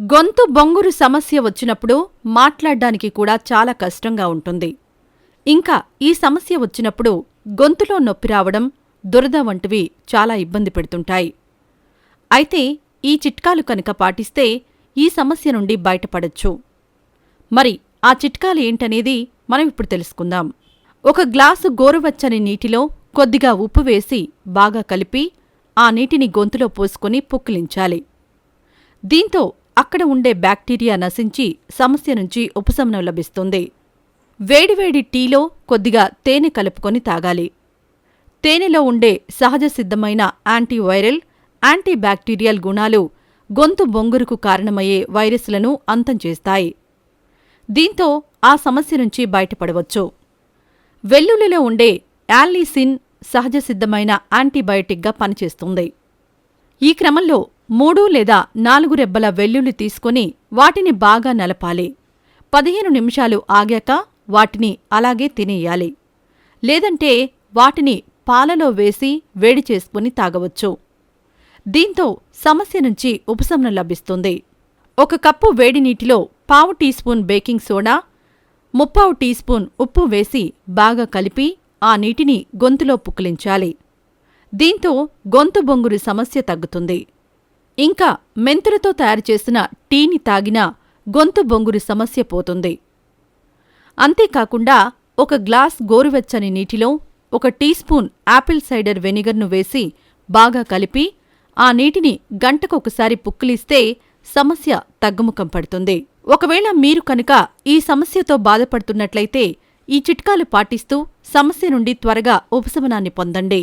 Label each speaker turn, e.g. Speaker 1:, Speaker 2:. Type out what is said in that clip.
Speaker 1: గొంతు బొంగురు సమస్య వచ్చినప్పుడు మాట్లాడ్డానికి కూడా చాలా కష్టంగా ఉంటుంది. ఇంకా ఈ సమస్య వచ్చినప్పుడు గొంతులో నొప్పి రావడం దురద వంటివి చాలా ఇబ్బంది పెడుతుంటాయి. అయితే ఈ చిట్కాలు కనుక పాటిస్తే ఈ సమస్య నుండి బయటపడొచ్చు. మరి ఆ చిట్కాలు ఏంటనేది మనం ఇప్పుడు తెలుసుకుందాం. ఒక గ్లాసు గోరువెచ్చని నీటిలో కొద్దిగా ఉప్పు వేసి బాగా కలిపి ఆ నీటిని గొంతులో పోసుకొని పుక్కిలించాలి. దీంతో అక్కడ ఉండే బ్యాక్టీరియా నశించి సమస్య నుంచి ఉపశమనం లభిస్తుంది. వేడివేడి టీలో కొద్దిగా తేనె కలుపుకొని తాగాలి. తేనెలో ఉండే సహజ సిద్ధమైన యాంటీవైరల్ యాంటీబ్యాక్టీరియల్ గుణాలు గొంతు బొంగురుకు కారణమయ్యే వైరస్లను అంతం చేస్తాయి. దీంతో ఆ సమస్య నుంచి బయటపడవచ్చు. వెల్లుల్లిలో ఉండే యాల్లీసిన్ సహజ సిద్ధమైన యాంటీబయాటిక్గా పనిచేస్తుంది. ఈ క్రమంలో మూడు లేదా నాలుగు రెబ్బల వెల్లుల్లి తీసుకుని వాటిని బాగా నలపాలి. పదిహేను నిమిషాలు ఆగాక వాటిని అలాగే తినేయాలి. లేదంటే వాటిని పాలలో వేసి వేడి చేసుకుని తాగవచ్చు. దీంతో సమస్య నుంచి ఉపశమనం లభిస్తుంది. ఒక కప్పు వేడి నీటిలో పావు టీ స్పూన్ బేకింగ్ సోడా ముప్పావు టీ స్పూన్ ఉప్పు వేసి బాగా కలిపి ఆ నీటిని గొంతులో పుక్కిలించాలి. దీంతో గొంతు బొంగురు సమస్య తగ్గుతుంది. ఇంకా మెంతులతో తయారుచేసిన టీని తాగినా గొంతు బొంగురు సమస్య పోతుంది. అంతేకాకుండా ఒక గ్లాస్ గోరువెచ్చని నీటిలో ఒక టీ స్పూన్ యాపిల్ సైడర్ వెనిగర్ను వేసి బాగా కలిపి ఆ నీటిని గంటకొకసారి పుక్కిలిస్తే సమస్య తగ్గుముఖం పడుతుంది. ఒకవేళ మీరు కనుక ఈ సమస్యతో బాధపడుతున్నట్లయితే ఈ చిట్కాలు పాటిస్తూ సమస్య నుండి త్వరగా ఉపశమనాన్ని పొందండి.